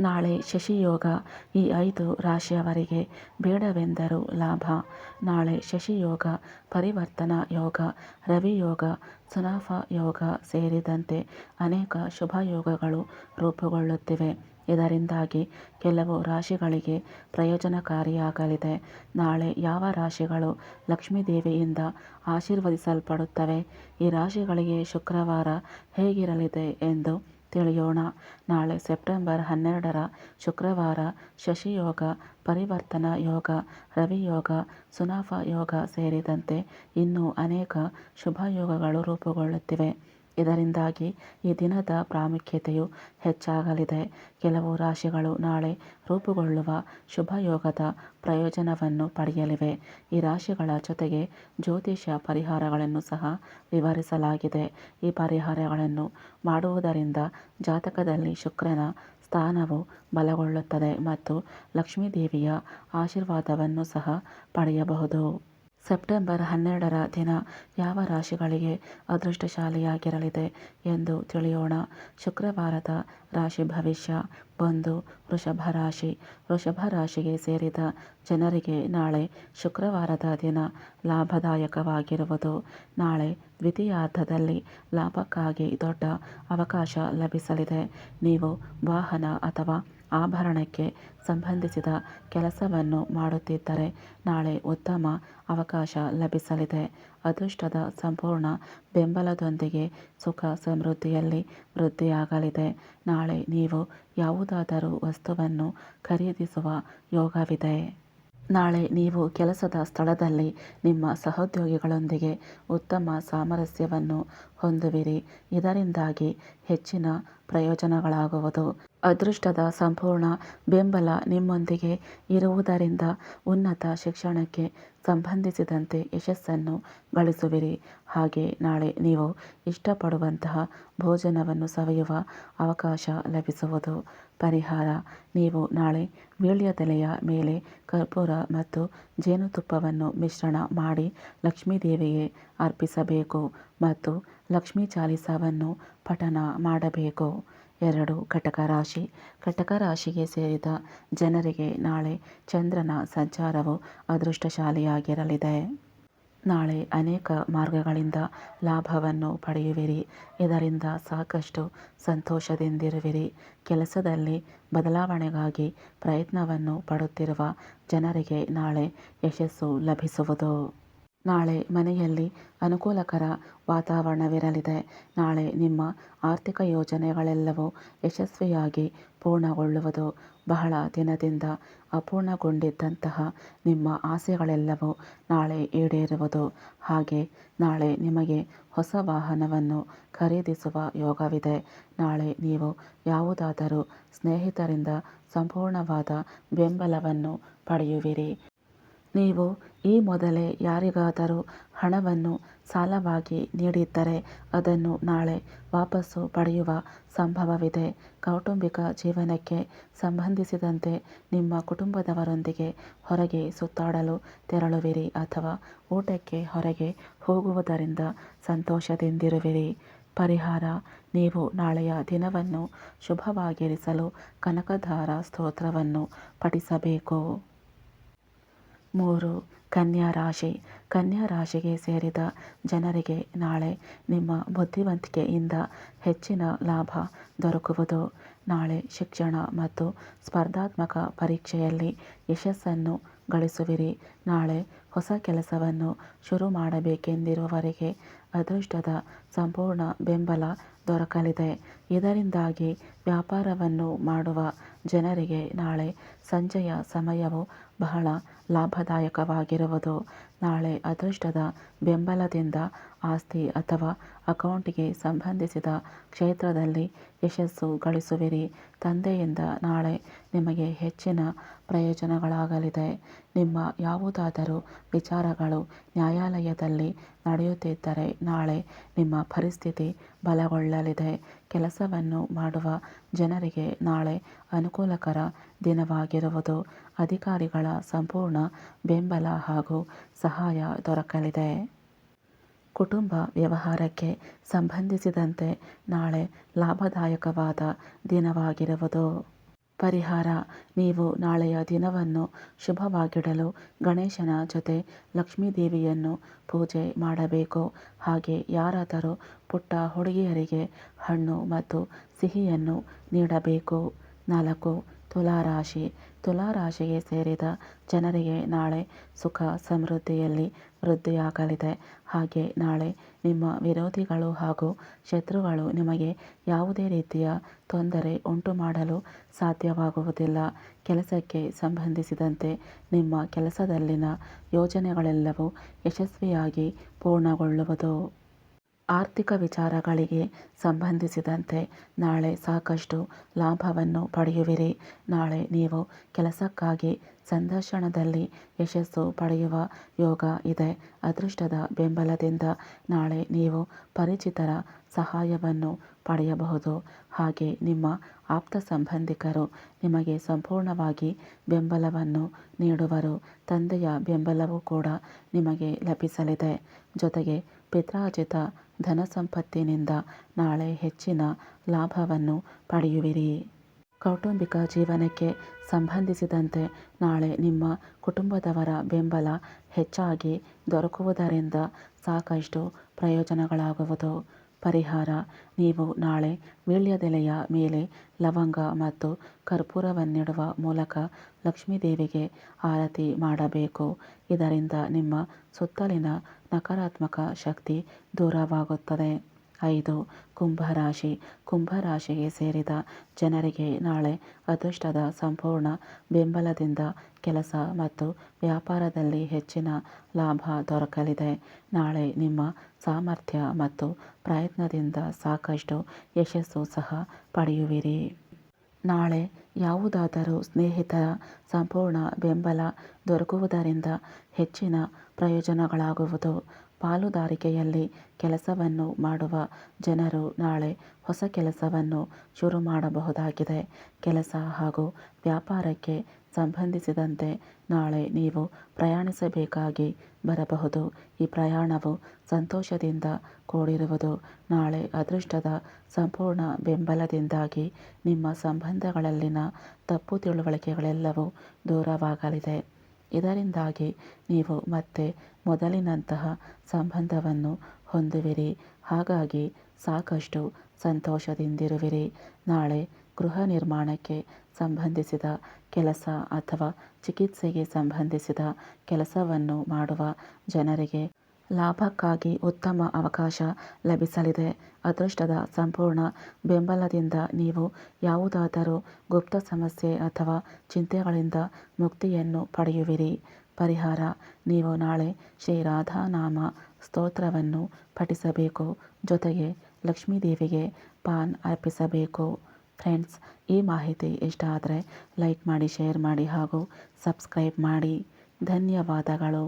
ನಾಳೆ ಶಶಿಯೋಗ ಈ ಐದು ರಾಶಿಯವರಿಗೆ ಬೇಡವೆಂದರೂ ಲಾಭ. ನಾಳೆ ಶಶಿಯೋಗ, ಪರಿವರ್ತನಾ ಯೋಗ ರವಿಯೋಗ ಸುನಾಫ ಯೋಗ ಸೇರಿದಂತೆ ಅನೇಕ ಶುಭ ಯೋಗಗಳು ರೂಪುಗೊಳ್ಳುತ್ತಿವೆ. ಇದರಿಂದಾಗಿ ಕೆಲವು ರಾಶಿಗಳಿಗೆ ಪ್ರಯೋಜನಕಾರಿಯಾಗಲಿದೆ. ನಾಳೆ ಯಾವ ರಾಶಿಗಳು ಲಕ್ಷ್ಮೀದೇವಿಯಿಂದ ಆಶೀರ್ವದಿಸಲ್ಪಡುತ್ತವೆ? ಈ ರಾಶಿಗಳಿಗೆ ಶುಕ್ರವಾರ ಹೇಗಿರಲಿದೆ ಎಂದು ತಿಳಿಯೋಣ. ನಾಳೆ ಸೆಪ್ಟೆಂಬರ್ ಹನ್ನೆರಡರ ಶುಕ್ರವಾರ ಶಶಿಯೋಗ, ಪರಿವರ್ತನಾ ಯೋಗ ರವಿಯೋಗ ಸುನಾಫ ಯೋಗ ಸೇರಿದಂತೆ ಇನ್ನೂ ಅನೇಕ ಶುಭಯೋಗಗಳು ರೂಪುಗೊಳ್ಳುತ್ತಿವೆ. ಇದರಿಂದಾಗಿ ಈ ದಿನದ ಪ್ರಾಮುಖ್ಯತೆಯು ಹೆಚ್ಚಾಗಲಿದೆ. ಕೆಲವು ರಾಶಿಗಳು ನಾಳೆ ರೂಪುಗೊಳ್ಳುವ ಶುಭಯೋಗದ ಪ್ರಯೋಜನವನ್ನು ಪಡೆಯಲಿವೆ. ಈ ರಾಶಿಗಳ ಜೊತೆಗೆ ಜ್ಯೋತಿಷ ಪರಿಹಾರಗಳನ್ನು ಸಹ ವಿವರಿಸಲಾಗಿದೆ. ಈ ಪರಿಹಾರಗಳನ್ನು ಮಾಡುವುದರಿಂದ ಜಾತಕದಲ್ಲಿ ಶುಕ್ರನ ಸ್ಥಾನವು ಬಲಗೊಳ್ಳುತ್ತದೆ ಮತ್ತು ಲಕ್ಷ್ಮೀದೇವಿಯ ಆಶೀರ್ವಾದವನ್ನು ಸಹ ಪಡೆಯಬಹುದು. ಸೆಪ್ಟೆಂಬರ್ ಹನ್ನೆರಡರ ದಿನ ಯಾವ ರಾಶಿಗಳಿಗೆ ಅದೃಷ್ಟಶಾಲಿಯಾಗಿರಲಿದೆ ಎಂದು ತಿಳಿಯೋಣ. ಶುಕ್ರವಾರದ ರಾಶಿ ಭವಿಷ್ಯ ಒಂದು ವೃಷಭ ರಾಶಿ. ವೃಷಭ ರಾಶಿಗೆ ಸೇರಿದ ಜನರಿಗೆ ನಾಳೆ ಶುಕ್ರವಾರದ ದಿನ ಲಾಭದಾಯಕವಾಗಿರುವುದು. ನಾಳೆ ದ್ವಿತೀಯಾರ್ಧದಲ್ಲಿ ಲಾಭಕ್ಕಾಗಿ ದೊಡ್ಡ ಅವಕಾಶ ಲಭಿಸಲಿದೆ. ನೀವು ವಾಹನ ಅಥವಾ ಆಭರಣಕ್ಕೆ ಸಂಬಂಧಿಸಿದ ಕೆಲಸವನ್ನು ಮಾಡುತ್ತಿದ್ದರೆ ನಾಳೆ ಉತ್ತಮ ಅವಕಾಶ ಲಭಿಸಲಿದೆ. ಅದೃಷ್ಟದ ಸಂಪೂರ್ಣ ಬೆಂಬಲದೊಂದಿಗೆ ಸುಖ ಸಮೃದ್ಧಿಯಲ್ಲಿ ವೃದ್ಧಿಯಾಗಲಿದೆ. ನಾಳೆ ನೀವು ಯಾವುದಾದರೂ ವಸ್ತುವನ್ನು ಖರೀದಿಸುವ ಯೋಗವಿದೆ. ನಾಳೆ ನೀವು ಕೆಲಸದ ಸ್ಥಳದಲ್ಲಿ ನಿಮ್ಮ ಸಹೋದ್ಯೋಗಿಗಳೊಂದಿಗೆ ಉತ್ತಮ ಸಾಮರಸ್ಯವನ್ನು ಹೊಂದುವಿರಿ. ಇದರಿಂದಾಗಿ ಹೆಚ್ಚಿನ ಪ್ರಯೋಜನಗಳಾಗುವುದು. ಅದೃಷ್ಟದ ಸಂಪೂರ್ಣ ಬೆಂಬಲ ನಿಮ್ಮೊಂದಿಗೆ ಇರುವುದರಿಂದ ಉನ್ನತ ಶಿಕ್ಷಣಕ್ಕೆ ಸಂಬಂಧಿಸಿದಂತೆ ಯಶಸ್ಸನ್ನು ಗಳಿಸುವಿರಿ. ಹಾಗೆ ನಾಳೆ ನೀವು ಇಷ್ಟಪಡುವಂತಹ ಭೋಜನವನ್ನು ಸವಿಯುವ ಅವಕಾಶ ಲಭಿಸುವುದು. ಪರಿಹಾರ, ನೀವು ನಾಳೆ ವೀಳ್ಯದೆಲೆಯ ಮೇಲೆ ಕರ್ಪೂರ ಮತ್ತು ಜೇನುತುಪ್ಪವನ್ನು ಮಿಶ್ರಣ ಮಾಡಿ ಲಕ್ಷ್ಮೀದೇವಿಗೆ ಅರ್ಪಿಸಬೇಕು ಮತ್ತು ಲಕ್ಷ್ಮೀ ಚಾಲಿಸವನ್ನು ಪಠನ ಮಾಡಬೇಕು. ಎರಡು ಕಟಕ ರಾಶಿ. ಕಟಕ ರಾಶಿಗೆ ಸೇರಿದ ಜನರಿಗೆ ನಾಳೆ ಚಂದ್ರನ ಸಂಚಾರವು ಅದೃಷ್ಟಶಾಲಿಯಾಗಿರಲಿದೆ. ನಾಳೆ ಅನೇಕ ಮಾರ್ಗಗಳಿಂದ ಲಾಭವನ್ನು ಪಡೆಯುವಿರಿ. ಇದರಿಂದ ಸಾಕಷ್ಟು ಸಂತೋಷದಿಂದಿರುವಿರಿ. ಕೆಲಸದಲ್ಲಿ ಬದಲಾವಣೆಗಾಗಿ ಪ್ರಯತ್ನವನ್ನು ಪಡುತ್ತಿರುವ ಜನರಿಗೆ ನಾಳೆ ಯಶಸ್ಸು ಲಭಿಸುವುದು. ನಾಳೆ ಮನೆಯಲ್ಲಿ ಅನುಕೂಲಕರ ವಾತಾವರಣವಿರಲಿದೆ. ನಾಳೆ ನಿಮ್ಮ ಆರ್ಥಿಕ ಯೋಜನೆಗಳೆಲ್ಲವೂ ಯಶಸ್ವಿಯಾಗಿ ಪೂರ್ಣಗೊಳ್ಳುವುದು ಬಹಳ ದಿನದಿಂದ ಅಪೂರ್ಣಗೊಂಡಿದ್ದಂತಹ ನಿಮ್ಮ ಆಸೆಗಳೆಲ್ಲವೂ ನಾಳೆ ಈಡೇರುವುದು. ಹಾಗೆ ನಾಳೆ ನಿಮಗೆ ಹೊಸ ವಾಹನವನ್ನು ಖರೀದಿಸುವ ಯೋಗವಿದೆ. ನಾಳೆ ನೀವು ಯಾವುದಾದರೂ ಸ್ನೇಹಿತರಿಂದ ಸಂಪೂರ್ಣವಾದ ಬೆಂಬಲವನ್ನು ಪಡೆಯುವಿರಿ. ನೀವು ಈ ಮೊದಲೇ ಯಾರಿಗಾದರೂ ಹಣವನ್ನು ಸಾಲವಾಗಿ ನೀಡಿದ್ದರೆ ಅದನ್ನು ನಾಳೆ ವಾಪಸ್ಸು ಪಡೆಯುವ ಸಂಭವವಿದೆ. ಕೌಟುಂಬಿಕ ಜೀವನಕ್ಕೆ ಸಂಬಂಧಿಸಿದಂತೆ ನಿಮ್ಮ ಕುಟುಂಬದವರೊಂದಿಗೆ ಹೊರಗೆ ಸುತ್ತಾಡಲು ತೆರಳುವಿರಿ ಅಥವಾ ಊಟಕ್ಕೆ ಹೊರಗೆ ಹೋಗುವುದರಿಂದ ಸಂತೋಷದಿಂದಿರುವಿರಿ. ಪರಿಹಾರ, ನೀವು ನಾಳೆಯ ದಿನವನ್ನು ಶುಭವಾಗಿರಿಸಲು ಕನಕಧಾರ ಸ್ತೋತ್ರವನ್ನು ಪಠಿಸಬೇಕು. ಮೂರು ಕನ್ಯಾ ರಾಶಿ ಕನ್ಯಾ ರಾಶಿಗೆ ಸೇರಿದ ಜನರಿಗೆ ನಾಳೆ ನಿಮ್ಮ ಬುದ್ಧಿವಂತಿಕೆಯಿಂದ ಹೆಚ್ಚಿನ ಲಾಭ ದೊರಕುವುದು. ನಾಳೆ ಶಿಕ್ಷಣ ಮತ್ತು ಸ್ಪರ್ಧಾತ್ಮಕ ಪರೀಕ್ಷೆಯಲ್ಲಿ ಯಶಸ್ಸನ್ನು ಗಳಿಸುವಿರಿ. ನಾಳೆ ಹೊಸ ಕೆಲಸವನ್ನು ಶುರು ಮಾಡಬೇಕೆಂದಿರುವವರಿಗೆ ಅದೃಷ್ಟದ ಸಂಪೂರ್ಣ ಬೆಂಬಲ ದೊರಕಲಿದೆ. ಇದರಿಂದಾಗಿ ವ್ಯಾಪಾರವನ್ನು ಮಾಡುವ ಜನರಿಗೆ ನಾಳೆ ಸಂಜೆಯ ಸಮಯವು ಬಹಳ ಲಾಭದಾಯಕವಾಗಿರುವುದು. ನಾಳೆ ಅದೃಷ್ಟದ ಬೆಂಬಲದಿಂದ ಆಸ್ತಿ ಅಥವಾ ಅಕೌಂಟಿಗೆ ಸಂಬಂಧಿಸಿದ ಕ್ಷೇತ್ರದಲ್ಲಿ ಯಶಸ್ಸು ಗಳಿಸುವಿರಿ. ತಂದೆಯಿಂದ ನಾಳೆ ನಿಮಗೆ ಹೆಚ್ಚಿನ ಪ್ರಯೋಜನಗಳಾಗಲಿದೆ. ನಿಮ್ಮ ಯಾವುದಾದರೂ ವಿಚಾರಗಳು ನ್ಯಾಯಾಲಯದಲ್ಲಿ ನಡೆಯುತ್ತಿದ್ದರೆ ನಾಳೆ ನಿಮ್ಮ ಪರಿಸ್ಥಿತಿ ಬಲಗೊಳ್ಳಲಿದೆ. ಕೆಲಸವನ್ನು ಮಾಡುವ ಜನರಿಗೆ ನಾಳೆ ಅನುಕೂಲಕರ ದಿನವಾಗಿರುವುದು ಅಧಿಕಾರಿಗಳ ಸಂಪೂರ್ಣ ಬೆಂಬಲ ಹಾಗೂ ಸಹಾಯ ದೊರಕಲಿದೆ. ಕುಟುಂಬ ವ್ಯವಹಾರಕ್ಕೆ ಸಂಬಂಧಿಸಿದಂತೆ ನಾಳೆ ಲಾಭದಾಯಕವಾದ ದಿನವಾಗಿರುವುದು. ಪರಿಹಾರ, ನೀವು ನಾಳೆಯ ದಿನವನ್ನು ಶುಭವಾಗಿಡಲು ಗಣೇಶನ ಜೊತೆ ಲಕ್ಷ್ಮೀದೇವಿಯನ್ನು ಪೂಜೆ ಮಾಡಬೇಕು. ಹಾಗೆ ಯಾರಾದರೂ ಪುಟ್ಟ ಹುಡುಗಿಯರಿಗೆ ಹಣ್ಣು ಮತ್ತು ಸಿಹಿಯನ್ನು ನೀಡಬೇಕು. ನಾಲ್ಕು ತುಲಾರಾಶಿ. ತುಲಾರಾಶಿಗೆ ಸೇರಿದ ಜನರಿಗೆ ನಾಳೆ ಸುಖ ಸಮೃದ್ಧಿಯಲ್ಲಿ ವೃದ್ಧಿಯಾಗಲಿದೆ. ಹಾಗೆ ನಾಳೆ ನಿಮ್ಮ ವಿರೋಧಿಗಳು ಹಾಗೂ ಶತ್ರುಗಳು ನಿಮಗೆ ಯಾವುದೇ ರೀತಿಯ ತೊಂದರೆ ಉಂಟು ಮಾಡಲು ಸಾಧ್ಯವಾಗುವುದಿಲ್ಲ. ಕೆಲಸಕ್ಕೆ ಸಂಬಂಧಿಸಿದಂತೆ ನಿಮ್ಮ ಕೆಲಸದಲ್ಲಿನ ಯೋಜನೆಗಳೆಲ್ಲವೂ ಯಶಸ್ವಿಯಾಗಿ ಪೂರ್ಣಗೊಳ್ಳುವುದು. ಆರ್ಥಿಕ ವಿಚಾರಗಳಿಗೆ ಸಂಬಂಧಿಸಿದಂತೆ ನಾಳೆ ಸಾಕಷ್ಟು ಲಾಭವನ್ನು ಪಡೆಯುವಿರಿ. ನಾಳೆ ನೀವು ಕೆಲಸಕ್ಕಾಗಿ ಸಂದರ್ಶನದಲ್ಲಿ ಯಶಸ್ಸು ಪಡೆಯುವ ಯೋಗ ಇದೆ. ಅದೃಷ್ಟದ ಬೆಂಬಲದಿಂದ ನಾಳೆ ನೀವು ಪರಿಚಿತರ ಸಹಾಯವನ್ನು ಪಡೆಯಬಹುದು. ಹಾಗೆ ನಿಮ್ಮ ಆಪ್ತ ಸಂಬಂಧಿಕರು ನಿಮಗೆ ಸಂಪೂರ್ಣವಾಗಿ ಬೆಂಬಲವನ್ನು ನೀಡುವರು. ತಂದೆಯ ಬೆಂಬಲವೂ ಕೂಡ ನಿಮಗೆ ಲಭಿಸಲಿದೆ. ಜೊತೆಗೆ ಪಿತ್ರಾರ್ಜಿತ ಧನ ಸಂಪತ್ತಿನಿಂದ ನಾಳೆ ಹೆಚ್ಚಿನ ಲಾಭವನ್ನು ಪಡೆಯುವಿರಿ. ಕೌಟುಂಬಿಕ ಜೀವನಕ್ಕೆ ಸಂಬಂಧಿಸಿದಂತೆ ನಾಳೆ ನಿಮ್ಮ ಕುಟುಂಬದವರ ಬೆಂಬಲ ಹೆಚ್ಚಾಗಿ ದೊರಕುವುದರಿಂದ ಸಾಕಷ್ಟು ಪ್ರಯೋಜನಗಳಾಗುವುದು. ಪರಿಹಾರ. ನೀವು ನಾಳೆ ವೀಳ್ಯದೆಲೆಯ ಮೇಲೆ ಲವಂಗ ಮತ್ತು ಕರ್ಪೂರವನ್ನಿಡುವ ಮೂಲಕ ಲಕ್ಷ್ಮೀದೇವಿಗೆ ಆರತಿ ಮಾಡಬೇಕು. ಇದರಿಂದ ನಿಮ್ಮ ಸುತ್ತಲಿನ ನಕಾರಾತ್ಮಕ ಶಕ್ತಿ ದೂರವಾಗುತ್ತದೆ. ಐದು ಕುಂಭರಾಶಿ. ಕುಂಭರಾಶಿಗೆ ಸೇರಿದ ಜನರಿಗೆ ನಾಳೆ ಅದೃಷ್ಟದ ಸಂಪೂರ್ಣ ಬೆಂಬಲದಿಂದ ಕೆಲಸ ಮತ್ತು ವ್ಯಾಪಾರದಲ್ಲಿ ಹೆಚ್ಚಿನ ಲಾಭ ದೊರಕಲಿದೆ. ನಾಳೆ ನಿಮ್ಮ ಸಾಮರ್ಥ್ಯ ಮತ್ತು ಪ್ರಯತ್ನದಿಂದ ಸಾಕಷ್ಟು ಯಶಸ್ಸು ಸಹ ಪಡೆಯುವಿರಿ. ನಾಳೆ ಯಾವುದಾದರೂ ಸ್ನೇಹಿತರ ಸಂಪೂರ್ಣ ಬೆಂಬಲ ದೊರಕುವುದರಿಂದ ಹೆಚ್ಚಿನ ಪ್ರಯೋಜನಗಳಾಗುವುದು. ಪಾಲುದಾರಿಕೆಯಲ್ಲಿ ಕೆಲಸವನ್ನು ಮಾಡುವ ಜನರು ನಾಳೆ ಹೊಸ ಕೆಲಸವನ್ನು ಶುರು ಮಾಡಬಹುದಾಗಿದೆ. ಕೆಲಸ ಹಾಗೂ ವ್ಯಾಪಾರಕ್ಕೆ ಸಂಬಂಧಿಸಿದಂತೆ ನಾಳೆ ನೀವು ಪ್ರಯಾಣಿಸಬೇಕಾಗಿ ಬರಬಹುದು. ಈ ಪ್ರಯಾಣವು ಸಂತೋಷದಿಂದ ಕೂಡಿರುವುದು, ನಾಳೆ ಅದೃಷ್ಟದ ಸಂಪೂರ್ಣ ಬೆಂಬಲದಿಂದಾಗಿ ನಿಮ್ಮ ಸಂಬಂಧಗಳಲ್ಲಿನ ತಪ್ಪು ತಿಳುವಳಿಕೆಗಳೆಲ್ಲವೂ ದೂರವಾಗಲಿದೆ. ಇದರಿಂದಾಗಿ ನೀವು ಮತ್ತೆ ಮೊದಲಿನಂತಹ ಸಂಬಂಧವನ್ನು ಹೊಂದುವಿರಿ. ಹಾಗಾಗಿ ಸಾಕಷ್ಟು ಸಂತೋಷದಿಂದಿರುವಿರಿ. ನಾಳೆ ಗೃಹ ನಿರ್ಮಾಣಕ್ಕೆ ಸಂಬಂಧಿಸಿದ ಕೆಲಸ ಅಥವಾ ಚಿಕಿತ್ಸೆಗೆ ಸಂಬಂಧಿಸಿದ ಕೆಲಸವನ್ನು ಮಾಡುವ ಜನರಿಗೆ ಲಾಭಕ್ಕಾಗಿ ಉತ್ತಮ ಅವಕಾಶ ಲಭಿಸಲಿದೆ. ಅದೃಷ್ಟದ ಸಂಪೂರ್ಣ ಬೆಂಬಲದಿಂದ ನೀವು ಯಾವುದಾದರೂ ಗುಪ್ತ ಸಮಸ್ಯೆ ಅಥವಾ ಚಿಂತೆಗಳಿಂದ ಮುಕ್ತಿಯನ್ನು ಪಡೆಯುವಿರಿ. ಪರಿಹಾರ, ನೀವು ನಾಳೆ ಶ್ರೀ ರಾಧಾನಾಮ ಸ್ತೋತ್ರವನ್ನು ಪಠಿಸಬೇಕು. ಜೊತೆಗೆ ಲಕ್ಷ್ಮೀದೇವಿಗೆ ಪಾನ್ ಅರ್ಪಿಸಬೇಕು. ಫ್ರೆಂಡ್ಸ್, ಈ ಮಾಹಿತಿ ಇಷ್ಟ ಆದರೆ ಲೈಕ್ ಮಾಡಿ, ಶೇರ್ ಮಾಡಿ ಹಾಗೂ ಸಬ್ಸ್ಕ್ರೈಬ್ ಮಾಡಿ. ಧನ್ಯವಾದಗಳು.